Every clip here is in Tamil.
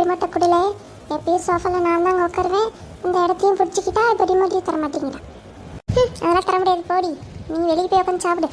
ரிமோட்டை குடில எப்பயும் சோஃபாவில் நான் தாங்க உட்காருவேன். இந்த இடத்தையும் பிடிச்சிக்கிட்டா இப்போ ரிமோட்டையும் தர மாட்டேங்கிறா. அதெல்லாம் தர முடியாது. போடி. நீ வெளியே போய் உட்காந்து சாப்பிடு.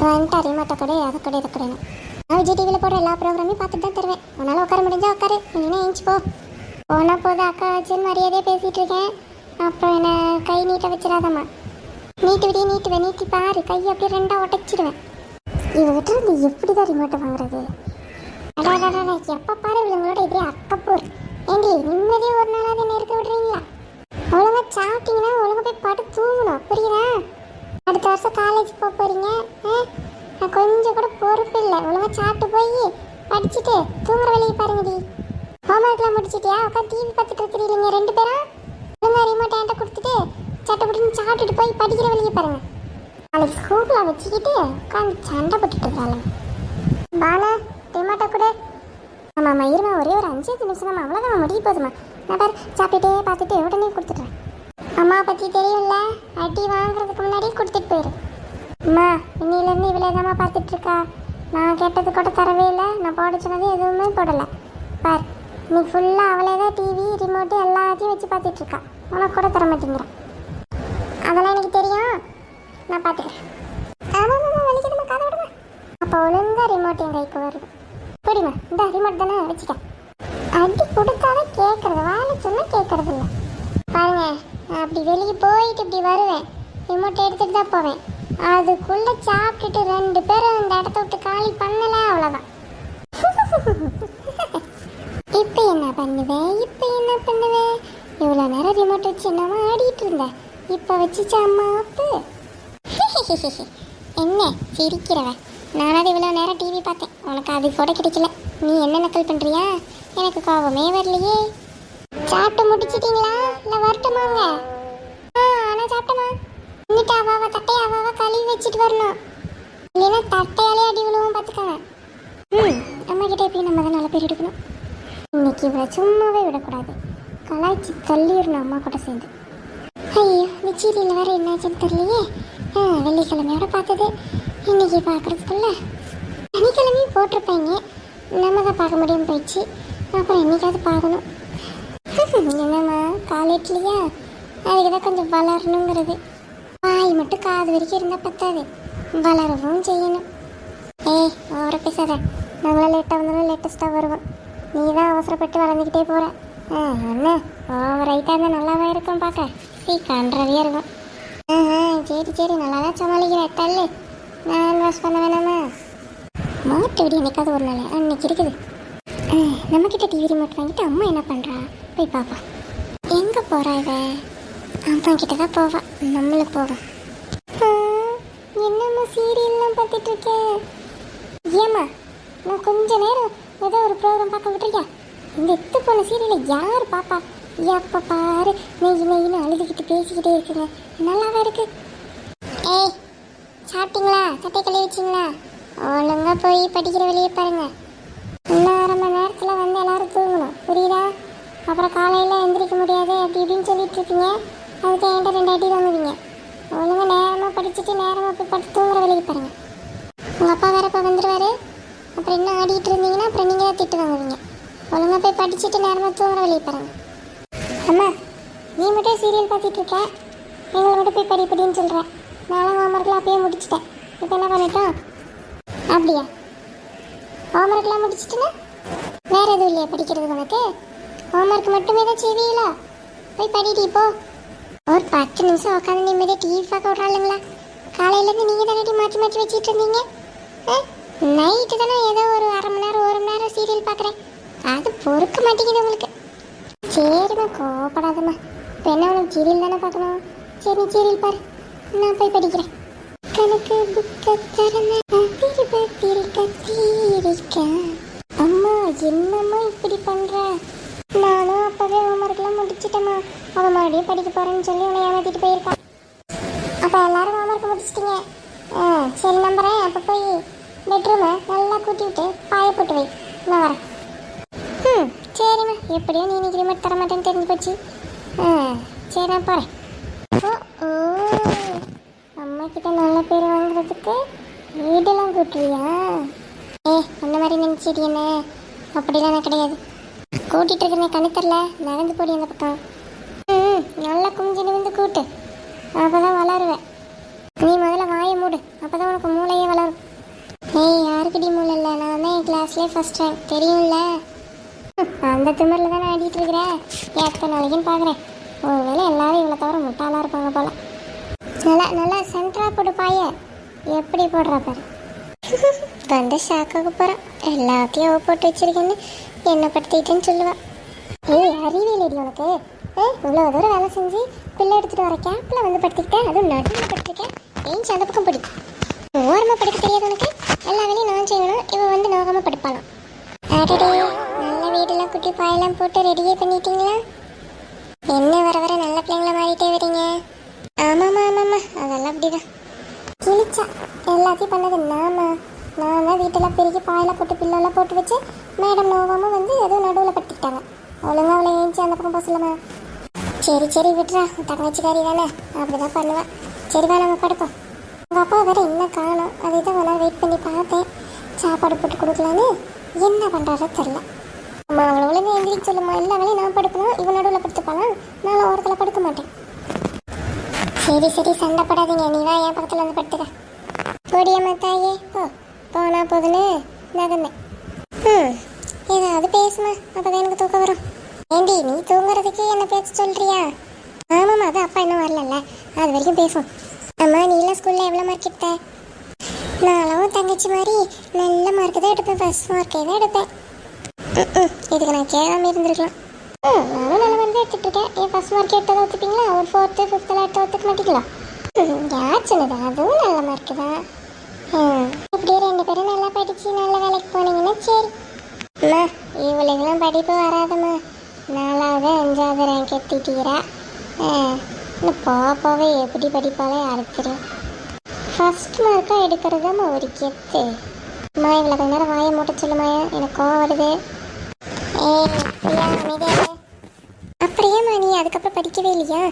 வந்துட்டா ரிமோட்டை கொடு அதை கொடு இதை கொடுன்னு. நான் விஜய் டிவியில் போடுற எல்லா ப்ரோக்ராமையும் பார்த்துட்டு தான் தருவேன். உன்னால் உட்கார முடிஞ்சா உட்காரு. இல்லைன்னா ஏஞ்சி போ. போனால் போதும் அக்கா வச்சுன்னு மரியாதையாக பேசிகிட்டு இருக்கேன். அப்புறம் என்ன கை நீட்ட வச்சிடாதம்மா. நீட்டு விடிய நீட்டுவேன் நீட்டி பாரு. கையை அப்படியே ரெண்டா உடச்சிடுவேன் இவகிட்ட இருந்து எப்படி தான் ரிமோட்டை வாங்குறது? அடாடாடா எப்போ பாரு இவங்களோட இதே அக்கப்பூர் ஏண்டி நிம்மதியாக ஒரு நாளாவது என்ன இருக்க விடுறீங்களா? ஒழுங்கா சாப்பிட்டீங்கன்னா ஒழுங்கா போய் பாட்டு தூங்கணும். புரியுதா? அடுத்த வருஷம் காலேஜ் போக போறீங்க ஆ? நான் கொஞ்சம் கூட பொறுப்பு இல்லை. ஒழுங்கா சாப்பிட்டு போய் படிச்சுட்டு தூங்குற வேலையை பாருங்கடி. ஹோம்ஒர்க்லாம் முடிச்சிட்டியா? உட்காந்து டிவி பார்த்துட்டு இருக்கிறீங்க ரெண்டு பேரும்? ஒழுங்கா ரிமோட் என்கிட்ட கொடுத்துட்டு சட்டை பிடிச்சி சாப்பிட்டுட்டு போய் படிக்கிற வேலையை பாருங்க. நாளைக்கு ஸ்கூலில் வச்சுக்கிட்டு உட்காந்து சண்டை போட்டுட்டு இருக்காங்க பாலா ரிமோட்டை கொடு. ஆமாம் இருமா ஒரே ஒரு அஞ்சு நிமிஷம் அவ்வளோதான் முடிய போதுமா நான் பாரு சாப்பிட்டுட்டே பார்த்துட்டு உடனே கொடுத்துட்றேன். அம்மா பற்றி தெரியும்ல? அடி வாங்குறதுக்கு முன்னாடியே கொடுத்துட்டு போயிரு. அம்மா இன்னிலேருந்து இவ்வளோ தாம்மா பார்த்துட்ருக்கா? நான் கேட்டது கூட தரவே இல்லை. நான் போட சொன்னது எதுவுமே போடலை. பார் நீ ஃபுல்லாக அவளே தான் டிவி ரிமோட்டு எல்லாத்தையும் வச்சு பார்த்துட்ருக்கா. உனக்கு கூட தர மாட்டேங்கிறேன். அதெல்லாம் எனக்கு தெரியும். நான் பார்த்துக்கிறேன். ஆமாம் ஆமாம் காதை விடுமா. அப்போ ஒழுங்காக ரிமோட் என் கைக்கு வருது. புடிமா இந்த ரிமோட் தானே வச்சுக்க. அடி கொடுத்தாதான் கேட்கறது வாழை சொன்னால் கேட்கறது இல்லை பாருங்க நான் அப்படி வெளியே போயிட்டு இப்படி வருவேன். ரிமோட் எடுத்துகிட்டு தான் போவேன். அதுக்குள்ளே சாப்பிட்டுட்டு ரெண்டு பேரும் இந்த இடத்த விட்டு காலி பண்ணல அவ்வளோதான் இப்போ என்ன பண்ணுவேன் இப்போ என்ன பண்ணுவேன் இவ்வளோ நேரம் ரிமோட் வச்சு என்னவா ஆடிட்டு இருந்தேன். இப்போ வச்சுச்சு அப்பு என்ன சிரிக்கிறவன். நானாவது இவ்வளோ நேரம் டிவி பார்த்தேன். உனக்கு அது கூட கிடைக்கல. நீ என்ன நக்கல் பண்ணுறியா எனக்கு கோபமே வரலையே. சாப்பிட்டு முடிச்சிட்டிங்களா? இல்லை வரட்டுமாங்க? ஆ ஆனால் சாப்பிட்டமா இன்னிட்டு அவாவ தட்டையை அவாவ கழுவி வச்சுட்டு வரணும். இல்லைன்னா தட்டையாலே அடி விழுவும் பார்த்துக்கோங்க ம் அம்மா கிட்ட எப்படி நம்ம தான் நல்ல பேர் எடுக்கணும். இன்னைக்கு இவளை சும்மாவே விடக்கூடாது. கலாய்ச்சி தள்ளிடணும் அம்மா கூட சேர்ந்து. ஐயோ இந்த சீரியல் என்னாச்சுன்னு தெரியலையே. ஆ வெள்ளிக்கிழமையோட பார்த்தது. இன்னைக்கு பார்க்கறதுக்குள்ள சனிக்கிழமையும் போட்டிருப்பாங்க. நம்ம தான் பார்க்க முடியாமல் போயிடுச்சு. அப்புறம் என்னைக்காவது பார்க்கணும். என்னம்மா காலேட்லையா அதுக்கு தான் கொஞ்சம் வளரணுங்கிறது. வாய் மட்டும் காது வரைக்கும் இருந்தால் பத்தாது. வளரவும் செய்யணும். ஏய் அவரை பேசாத. நாங்களாம் லேட்டாக வந்தாலும் லேட்டஸ்ட்டாக வருவோம். நீ தான் அவசரப்பட்டு வளர்ந்துக்கிட்டே போகிற ஆ என்ன ஓவர் ரைட்டாக இருந்தால் நல்லாவா இருக்கும் பார்க்க சீ கன்றவியாக இருக்கும். ஆ ஆ, சரி சரி நல்லா தான் சமாளிக்கிறேன். தள்ளு. நான் வாஷ் பண்ண வேணாமா? மாட்டு விடி என்னைக்காவது ஒரு நாள் அன்னைக்கு இருக்குது. ஆ, நம்மக்கிட்ட டிவி ரிமோட் வாங்கிட்டு அம்மா என்ன பண்ணுறா போய் பாப்பா. எங்கே போகிறா இவ? அம்மா கிட்ட தான் போவா. நம்மளும் போவோம் என்னம்மா சீரியல்லாம் பார்த்துட்டு இருக்கேன் ஏம்மா நான் கொஞ்ச நேரம் ஏதோ ஒரு ப்ரோக்ராம் பார்க்க விட்டுருக்கியா? இந்த எத்து போன சீரியலை யார் பாப்பா? எப்போ பாரு நெய் நெய்னு அழுதுகிட்டு பேசிக்கிட்டே இருக்குங்க. நல்லாவா இருக்கு? ஏய் சாப்பிட்டீங்களா? சட்டை கழுவி வச்சிங்களா? ஒழுங்காக போய் படிக்கிற வெளியே பாருங்கள் இன்னும் அரை மணி நேரத்தில் வந்து எல்லோரும் தூங்கணும். புரியுதா? அப்புறம் காலையில் எந்திரிக்க முடியாது அப்படி இப்படின்னு சொல்லிட்டு இருப்பீங்க அதுக்கு என்கிட்ட ரெண்டு அடி வாங்குவீங்க. ஒழுங்காக நேரமாக படிச்சுட்டு நேரமாக போய் படுத்து தூங்குற வேலைக்கு பாருங்கள் உங்கள் அப்பா வேற இப்போ வந்துடுவார் அப்புறம் இன்னும் ஆடிட்டு இருந்தீங்கன்னா அப்புறம் நீங்கள் தான் திட்டு வாங்குவீங்க. ஒழுங்காக போய் படிச்சுட்டு நேரமாக தூங்குற வேலையை பாருங்கள் அம்மா நீ மட்டும் சீரியல் பார்த்துட்டு இருக்க. எங்களை மட்டும் போய் படி படின்னு சொல்கிறேன் நானும் ஹோம்ஒர்க்லாம் அப்பயே முடிச்சிட்டேன். இப்போ என்ன பண்ணட்டும்? அப்படியா? ஹோம்ஒர்க்லாம் முடிச்சிட்டுனா? வேற எதுவும் இல்லையா படிக்கிறது உனக்கு? ஹோம்ஒர்க் மட்டுமே தான் செய்வீங்களா? போய் படிடி இப்போ. ஒரு பத்து நிமிஷம் உட்காந்து நிம்மதியாக டிவி பார்க்க விட்றாளுங்களா? காலையிலேருந்து நீங்கள் தானே மாற்றி மாற்றி வச்சுட்டு இருந்தீங்க? நைட்டு தானே ஏதோ ஒரு அரை மணி நேரம் ஒரு மணி நேரம் சீரியல் பார்க்குறேன். அது பொறுக்க மாட்டேங்குது உங்களுக்கு. சரிம்மா கோவப்படாதம்மா. இப்போ என்ன உனக்கு சீரியல் தானே பார்க்கணும்? சரி நீ சீரியல் பாரு. நான் போய் படிக்கிறேன். கணக்கு புக்க திறந்த திருப்பத்தில் கத்திரிக்க அம்மா என்னம்மா இப்படி பண்ற? நானும் அப்பவே ஹோம்ஒர்க்லாம் முடிச்சிட்டேம்மா. அவன் மறுபடியும் படிக்க போறேன்னு சொல்லி உன்னை ஏமாத்திட்டு போயிருக்கான். அப்போ எல்லாரும் ஹோம்ஒர்க் முடிச்சிட்டீங்க. ஆ சரி நம்புறேன் அப்போ போய் பெட்ரூமை நல்லா கூட்டி விட்டு பாய போட்டு வை. நான் வரேன். ம் சரிம்மா. எப்படியும் நீ இன்னைக்கு ரிமோட் தர மாட்டேன்னு தெரிஞ்சு போச்சு. ஆ சரி நான் போகிறேன் அம்மா கிட்ட நல்ல பேர் வாங்குறதுக்கு வீடெல்லாம் கூட்டுறியா ஏ அந்த மாதிரி நினச்சிட்டு என்ன? அப்படிலாம் நான் கிடையாது. கூட்டிட்டு இருக்கிறேன் கண்ணு தெரில நடந்து போடி அந்த பக்கம். ம் நல்லா குஞ்சு நிமிந்து கூட்டு. அப்போ தான் வளருவேன். நீ முதல்ல வாயை மூடு. அப்போ தான் உனக்கு மூளையே வளரும். ஏய் யாருக்கடி மூளை இல்லை? நான் தான் என் கிளாஸ்லேயே ஃபஸ்ட் ரேங்க் தெரியும்ல? அந்த திமிரில் தானே ஆடிட்டு இருக்கிறேன் எத்தனை நாளைக்குன்னு பார்க்குறேன் ஒருவேளை எல்லாரும் இவ்வளோ தவிர முட்டாளாக இருப்பாங்க போல. நல்லா நல்லா சென்டரா போட்டு பாய. எப்படி போடுறா பாரு. வந்து ஷாக்காக போகிறான் எல்லாத்தையும் அவ போட்டு வச்சிருக்கேன்னு என்ன படுத்திட்டேன்னு சொல்லுவா. ஏய் அறிவியலடி உனக்கு. ஏ இவ்வளோ தூரம் வேலை செஞ்சு பிள்ளை எடுத்துகிட்டு வர கேப்பில் வந்து படுத்திக்கிட்டேன் அதுவும் நடுவில் படுத்திருக்கேன். ஏன் அந்த பக்கம் படி. ஓரமாக படுக்க தெரியாது உனக்கு. எல்லா வேலையும் நான் செய்யணும். இவன் வந்து நோகாமல் படுப்பாளாம் அடடே நல்ல வீடெல்லாம் குட்டி பாயெல்லாம் போட்டு ரெடியே பண்ணிட்டீங்களா? என்ன வர வர நல்ல பிள்ளைங்கள மாறிட்டே வரீங்க ஆமாம்மா ஆமாம்மா அதெல்லாம் அப்படிதான் கிழிச்சா எல்லாத்தையும் பண்ணது நாம நான் தான் வீட்டெல்லாம் போட்டு பில்லெல்லாம் போட்டு வச்சு மேடம் நோவாமல் வந்து எதுவும் நடுவில் பட்டுக்கிட்டாங்க ஒழுங்கா அவளை ஏஞ்சி அந்த பக்கம் போக சொல்லுமா. சரி சரி விட்டுறா தங்கச்சிக்காரி தானே அப்படிதான் பண்ணுவேன் சரி வா நம்ம படுப்போம். உங்கள் அப்பா வேற என்ன காணும்? அதை தான் வேணா வெயிட் பண்ணி பார்த்தேன். சாப்பாடு போட்டு கொடுக்கலான்னு என்ன பண்ணுறாரோ தெரில அம்மா அவளை ஒழுங்கு எந்திரிக்க சொல்லுமா. எல்லா வேலையும் நான் படுக்கணும். இவன் நடுவில் படுத்துப்பானா நான் ஓரத்தில் படுக்க மாட்டேன். சரி சரி சண்டை போடாதீங்க. நீ தான் என் பக்கத்தில் வந்து படுத்துக்க. போடியம்மா தாயே. போ. போனா போதுன்னு. நகர்ந்தேன் ம் ஏதாவது பேசுமா அப்பதான் எனக்கு தூக்கம் வரும். ஏண்டி நீ தூங்குறதுக்கு என்ன பேச சொல்றியா? ஆமாம்மா அது அப்பா இன்னும் வரலல்ல. அது வரைக்கும் பேசுவோம். அம்மா நீலாம் ஸ்கூலில் எவ்வளோ மார்க் எடுத்த? நானும் தங்கச்சி மாதிரி நல்ல மார்க் தான் எடுப்பேன் ஃபர்ஸ்ட் மார்க்கே தான் எடுப்பேன் இதுக்கு நான் கேட்காம இருந்திருக்கலாம். நானும் நல்ல மார்க் தான் எடுத்துட்டு இருக்கேன். என் ஃபர்ஸ்ட் மார்க் எடுத்ததை ஒத்துப்பீங்களா? ஒரு ஃபோர்த்து ஃபிஃப்த்தில் எடுத்து ஒத்துக்க மாட்டீங்களா? யார் சொன்னது? அதுவும் நல்ல மார்க் தான். ம், ரெண்டு பேரும் நல்லா படித்து நல்ல வேலைக்கு போனீங்கன்னா சரி. அம்மா இவளுக்கெல்லாம் படிப்பு வராதம்மா. நாலாவது அஞ்சாவது ரேங்க் எடுத்துட்டீரா இன்னும் பாப்பாவே எப்படி படிப்பாலே யாருக்கு ஃபஸ்ட் மார்க்காக எடுக்கிறதாம்மா ஒரு கெத்து. அம்மா இவ்வளோ கொஞ்ச நேரம் வாயை மூட்ட சொல்லுமாயா எனக்கு கோவம் வருது. ஏய் அப்படியேம்மா நீ அதுக்கப்புறம் படிக்கவே இல்லையா?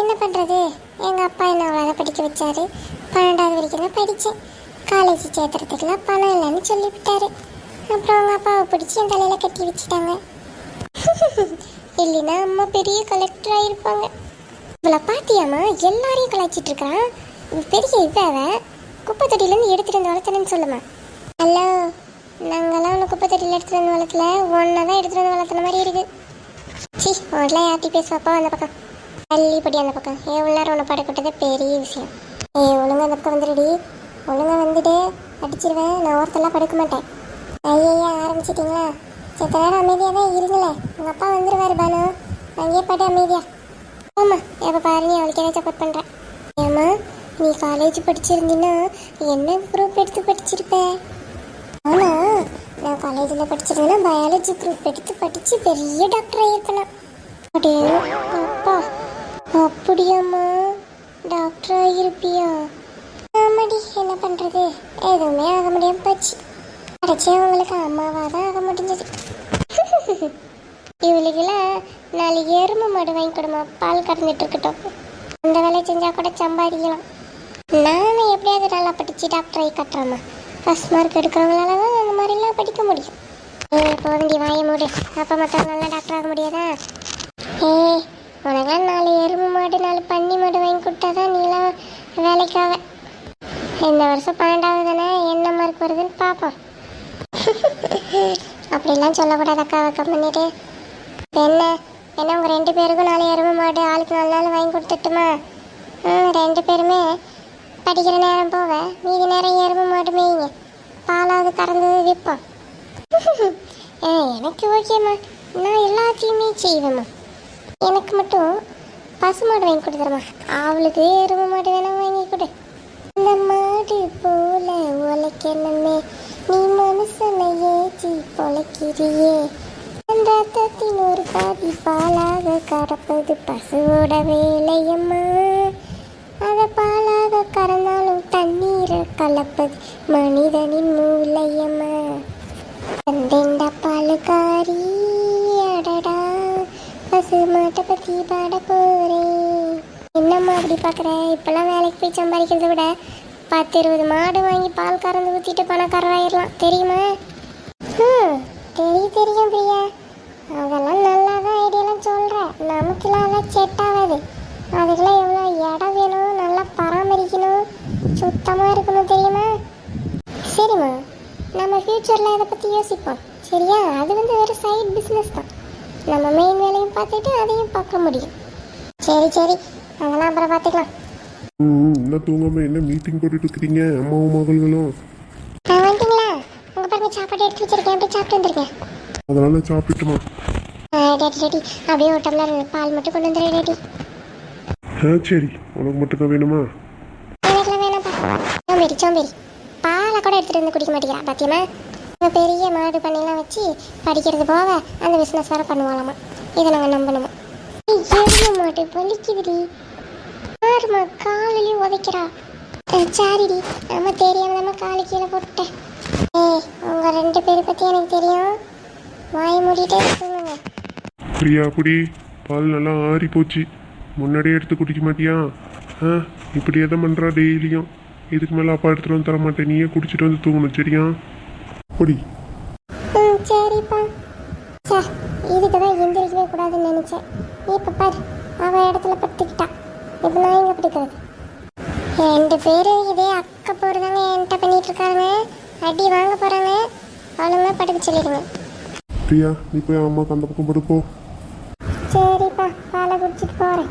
என்ன பண்ணுறது எங்கள் அப்பா என்ன அவ்வளோதான் படிக்க வச்சாரு? பன்னெண்டாவது வரைக்கும் தான் படித்தேன் காலேஜ் சேர்த்துறதுக்குலாம் பணம் இல்லைன்னு சொல்லிவிட்டாரு. அப்புறம் அவங்க அப்பாவை பிடிச்சி என் தலையில் கட்டி வச்சுட்டாங்க. இல்லைன்னா அம்மா பெரிய கலெக்டர் ஆகிருப்பாங்க இவளை பாத்தியாம்மா? எல்லாரையும் கலாய்ச்சிட்டு இருக்கான் பெரிய இவ குப்பை தொட்டிலேருந்து எடுத்துட்டு வந்து வளர்த்தனன்னு சொல்லுமா ஹலோ நாங்கள்லாம் உன்னை குப்பை தொட்டியில் எடுத்துட்டு வந்து வளர்த்தல ஒன்றை தான் எடுத்துட்டு வந்து வளர்த்தன மாதிரி இருக்கு. சி உடலாம் யார்ட்டி பேசுவாப்பா? அந்த பக்கம். தள்ளிப்படி அந்த பக்கம். எவ்வளோ நேரம் உன்னை படக்கூட்டது பெரிய விஷயம். ஏ ஒழுங்கு அந்த பக்கம் வந்துடுடி ஒழுங்கா வந்துட்டு அடிச்சிருவேன். நான் ஒருத்தெல்லாம் படுக்க மாட்டேன். ஐயா ஆரம்பிச்சிட்டிங்களா? சத்த நேரம் அமைதியாக தான் இருங்களேன் உங்கள் அப்பா வந்துடுவார் பானு. அங்கேயே பாட்டு அமைதியாக ஆமா எப்போ பாரு நீ அவளுக்கு ஏதாவது சப்போர்ட் பண்ணுறேன் ஏம்மா நீ காலேஜ் படிச்சிருந்தீன்னா என்ன குரூப் எடுத்து படிச்சிருப்ப? ஆனால் நான் காலேஜில் படிச்சிருந்தேன்னா பயாலஜி குரூப் எடுத்து படித்து பெரிய டாக்டர் ஆகிருக்கலாம் அப்படியே அப்பா. அப்படியாம்மா? டாக்டர் ஆகிருப்பியா என்ன பண்ணுறது எதுவுமே ஆக முடியாம போச்சு. கடைசி அவங்களுக்கு அம்மாவாக தான் ஆக முடிஞ்சது. இவளுக்கெல்லாம் நாலு எருமை மாடு வாங்கி கொடுமா பால் கறந்துட்டு இருக்கட்டும். அந்த வேலையை செஞ்சால் கூட சம்பாதிக்கலாம். நானும் எப்படியாவது நல்லா படித்து டாக்டர் ஆகி கட்டுறேம்மா ஃபர்ஸ்ட் மார்க் எடுக்கிறவங்களால தான் அந்த மாதிரிலாம் படிக்க முடியும். ஏ போதண்டி வாய மூடு. அப்போ மற்றவங்க நல்லா டாக்டர் ஆக முடியாதா? ஏ உனக்கெல்லாம் நாலு எருமை மாடு நாலு பன்னி மாடு வாங்கி கொடுத்தா தான் நீலாம் வேலைக்காக இந்த வருஷம் பன்னெண்டாவது தானே? என்ன மார்க் வருதுன்னு பார்ப்போம். அப்படிலாம் சொல்லக்கூடாது அக்கா. அக்கா பண்ணிட்டு என்ன? என்ன உங்கள் ரெண்டு பேருக்கும் நாலு எருமை மாடு ஆளுக்கு நாலு நாள் வாங்கி கொடுத்துட்டுமா? ம் ரெண்டு பேருமே படிக்கிற நேரம் போக மீதி நேரம் எருமை மாடு மேய்ங்க. பாலாவது கறந்து விற்போம். ஏ எனக்கு ஓகேம்மா நான் எல்லாத்தையுமே செய்வேம்மா. எனக்கு மட்டும் பசு மாடு வாங்கி கொடுத்துறமா அவளுக்கு எருமை மாடு வேணால் வாங்கி கொடு. இந்த மாடு போல உழைக்கணுமே. நீ மனுஷனை ஏற்றி பொழைக்கிறியே. ரத்தத்தின் ஒரு பாதி பாலாக கடப்பது பசுவோட வேலையம்மா. அதை பாலாக கறந்தாலும் தண்ணீரை கலப்பது மனிதனின் மூலையம்மா தந்தெண்ட பாலுக்காரி அடடா. பசு மாட்டை பற்றி பாட போறேன். என்னம்மா அப்படி பார்க்குற இப்போல்லாம் வேலைக்கு போய் சம்பாதிக்கிறத விட பத்து இருபது மாடு வாங்கி பால் கறந்து ஊற்றிட்டு பணக்காரராயிடலாம் தெரியுமா? ம் தெரியும் தெரியும் பிரியா. நமக்குலாம் அதெல்லாம் செட் ஆகாது. அதுக்கெல்லாம் எவ்வளோ இடம் வேணும்? நல்லா பராமரிக்கணும். சுத்தமாக இருக்கணும் தெரியுமா? சரிம்மா. நம்ம ஃப்யூச்சரில் இதை பற்றி யோசிப்போம். சரியா? அது வந்து ஒரு சைட் பிஸ்னஸ் தான். நம்ம மெயின் வேலையும் பார்த்துட்டு அதையும் பார்க்க முடியும். சரி சரி. அதெல்லாம் அப்புறம் பார்த்துக்கலாம் ம் என்ன தூங்காம என்ன மீட்டிங் போட்டுட்டு இருக்கிறீங்க அம்மாவும் மகள்களும். ஆ, வந்துட்டீங்களா? உங்கள் பாருங்க சாப்பாடு எடுத்து வச்சிருக்கேன் அப்படியே சாப்பிட்டு வந்துருக்கேன். அதனால சாப்பிட்டுமா? ஆ, டேடி டேடி அப்படியே ஒரு டம்ளர் பால் மட்டும் கொண்டு வந்துடு டேடி. ஆ சரி. உனக்கு மட்டும்தான் வேணுமா? எனக்குலாம் வேணாம்ப்பா சோம்பேறி சோம்பேறி. பாலை கூட எடுத்துகிட்டு வந்து குடிக்க மாட்டேங்கிறா பாத்தியமா இவன் பெரிய மாடு பண்ணையெல்லாம் வச்சு படிக்கிறது போக அந்த பிஸ்னஸ் வேறு பண்ணுவாளாமா. இதை நாங்கள் நம்பணுமா? ஏய், எருமை மாட்டு வலிக்குதுடி. யாரும்மா காலிலையும் உதைக்கிறா. சரிடி நம்ம தெரியாம நம்ம காலு கீழே போட்டுட்டேன். ஏய் உங்க ரெண்டு பேரை பற்றி எனக்கு தெரியும். வாய் மூடிட்டே சொல்லுங்க. பிரியா புடி பால் நல்லா ஆறி போச்சு. முன்னாடியே எடுத்து குடிக்க மாட்டியா? ஆ இப்படி எதை பண்ணுறா டெய்லியும். இதுக்கு மேலே அப்பா எடுத்துகிட்டு வந்து தர மாட்டேன் நீயே குடிச்சிட்டு வந்து தூங்கணும் சரியா? பொடி. ம் சரிப்பா. சார் இதுக்கு தான் எந்திரிக்கவே கூடாதுன்னு நினச்சேன். இப்போ பாரு அவள் இடத்துல படுத்துக்கிட்டா. இப்போ நான் இங்கே படுக்கிறது ரெண்டு பேரும் இதே அக்க போகிறதாங்க என்கிட்ட பண்ணிட்டு இருக்காங்க. அடி வாங்க போகிறாங்க அவ்வளோதான் படுக்க சொல்லிடுங்க. பிரியா நீ போய் அம்மாவுக்கு அந்த பக்கம் படுப்போ. சரிப்பா பாலை குடிச்சிட்டு போகிறேன்